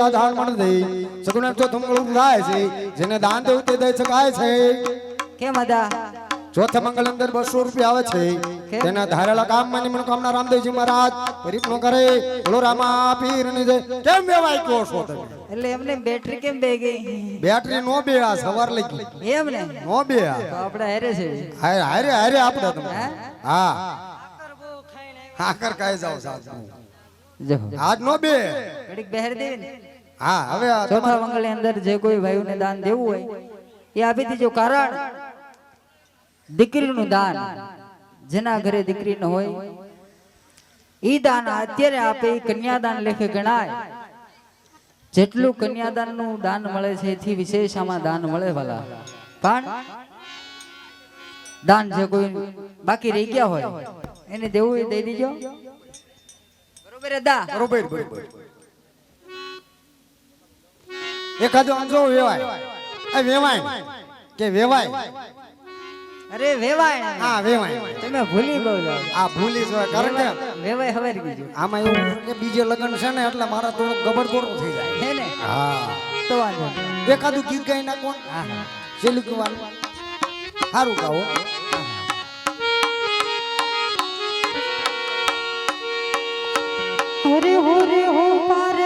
સાધારણ મણ દે સગુણ જો થમળું થાય છે જેને દાન દેવું તે દઈ શકાય છે. કેમ હતા ચોથા મંગલ અંદર બસો રૂપિયા આવે છે. તેના ધારેલા કામમાં મનોકામના રામદેવજી મહારાજ પરિપૂર્ણ કરે. બોલો રામા પીરની જય કેમ વેવાય કહો છો તમે? એટલે એમને બેટરી કેમ બે ગઈ? બેટરી નો બે આ સવાર લઈ ગઈ. એમ ને? નો બે આ તો આપણે હારે છે. હારે હારે હારે આપણે તમે હા? હાકર કાય જાવ સાહેબ આજ નો બે. ઘડીક બહેર દેવી ને. હા હવે ચોથા મંગળની અંદર જે કોઈ ભાઈઓને દાન દેવું હોય એ આપી દીજો કારણ દીકરીનું દાન જેના ઘરે દીકરી ન હોય ઈ દાન અત્યારે આપે કન્યાદાન લેખે ગણાય. જેટલું કન્યાદાનનું દાન મળે છે એથી વિશેષ આમાં દાન મળે ભલા. પણ દાન જે કોઈ બાકી રહી ગયા હોય એને દેવું એ દઈ દીજો. બરોબર દા બરોબર. એકાદો અંજો વેવાય. આ વેવાય કે વેવાય? અરે વેવાય. હા વેવાય. તમે ભૂલી ગયો આ ભૂલી જ કારણ કે વેવાય હવે કીધું આમાં એવું કે બીજે લગ્ન છે ને એટલે મારા થોડુંક ગબડગોળું થઈ જાય. હે ને? હા. તો વાંધો. એકાદું ગીત ગાઈ નાખો. હા હા. છેલ્લું કહેવાનું સારું ગાવો અરે હો રે હો પારે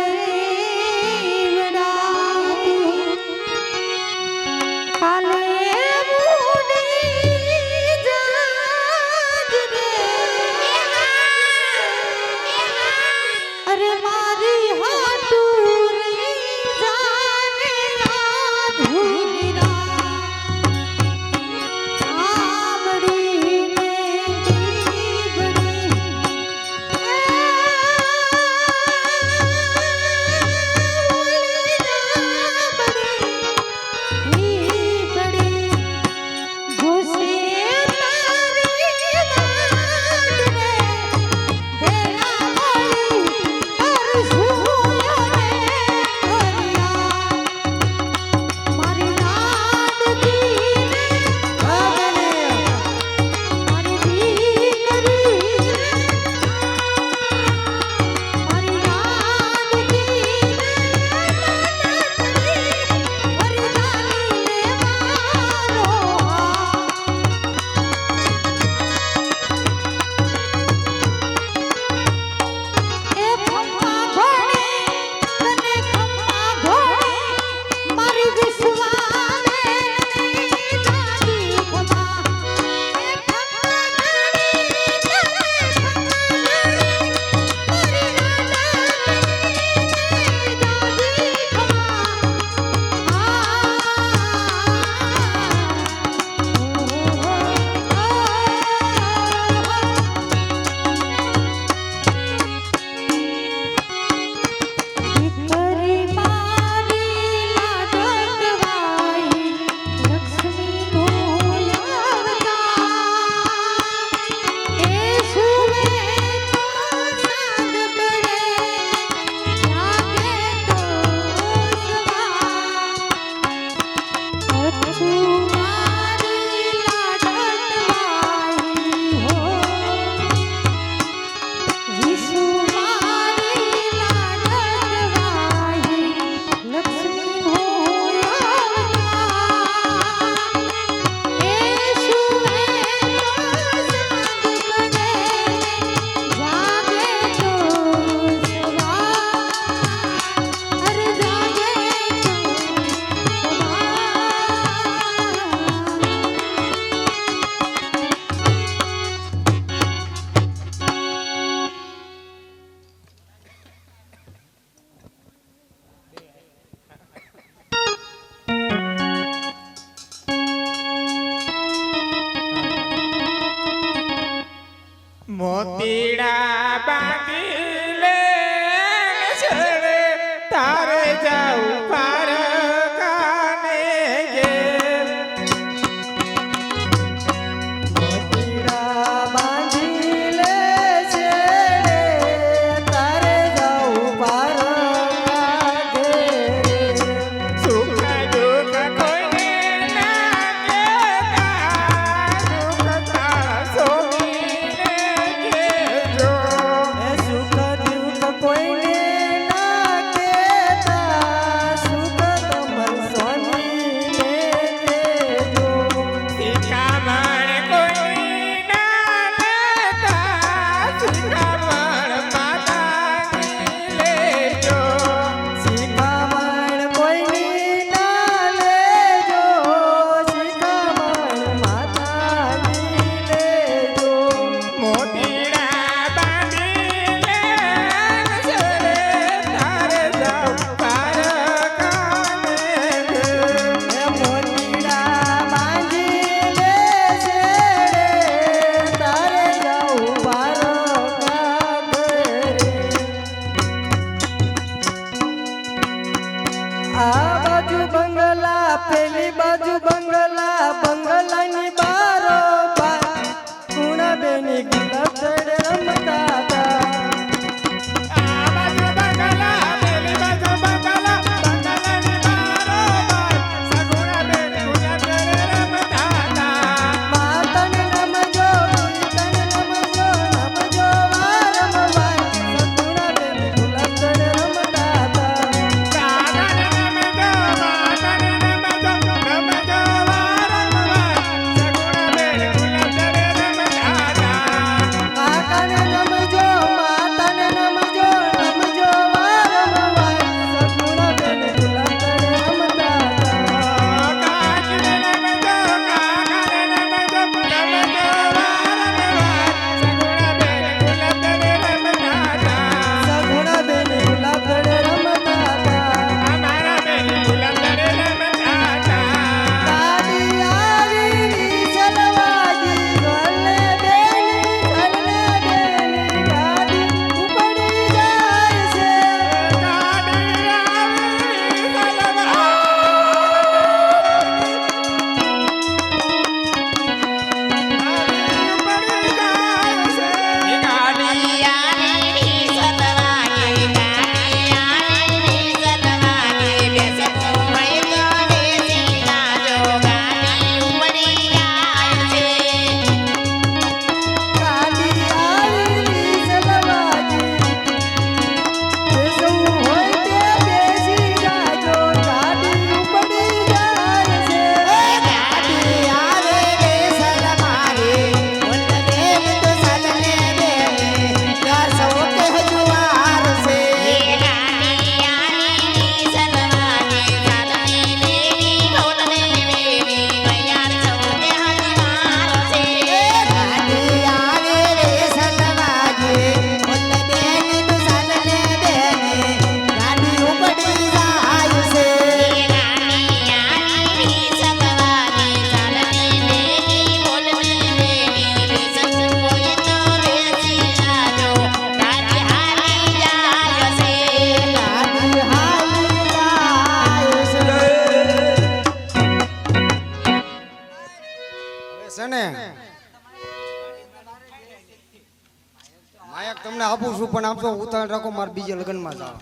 પણ આપશો ઉતાવળ રાખો, મારે બીજે લગ્નમાં જાવ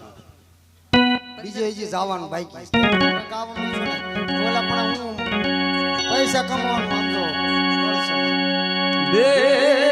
બીજે હજી જવાનું બાઈકી પૈસા કમાવાનું આપજો બે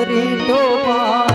કરી ટોપા